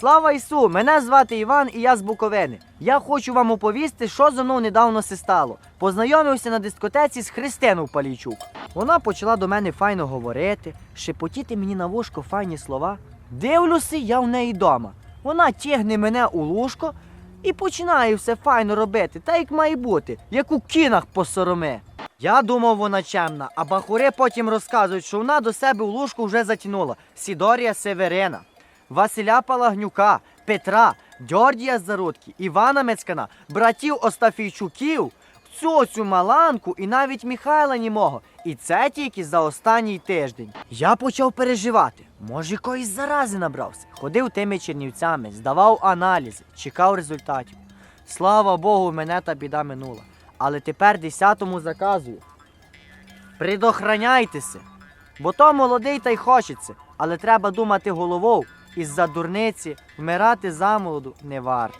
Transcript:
Слава Ісу! Мене звати Іван і я з Буковини. Я хочу вам оповісти, що зо мною недавно се стало. Познайомився на дискотеці з Христиною Палійчук. Вона почала до мене файно говорити, шепотіти мені на вушко файні слова. Дивлюся, я в неї дома. Вона тягне мене у лужко і починає все файно робити, так як має бути, як у кінах по сороми. Я думав, вона чемна, а бахури потім розказують, що вона до себе у лужку вже затягнула Сідорія Северина, Василя Палагнюка, Петра, Дьордія Зарудки, Івана Мецькана, братів Остафійчуків, цьоцю Маланку і навіть Михайла Німого. І це тільки за останній тиждень. Я почав переживати. Може, якоїсь зарази набрався. Ходив тими чернівцями, здавав аналізи, чекав результатів. Слава Богу, мене та біда минула. Але тепер десятому заказую. Предохраняйтеся, бо то молодий та й хочеться, але треба думати головою, із-за дурниці вмирати замолоду не варто.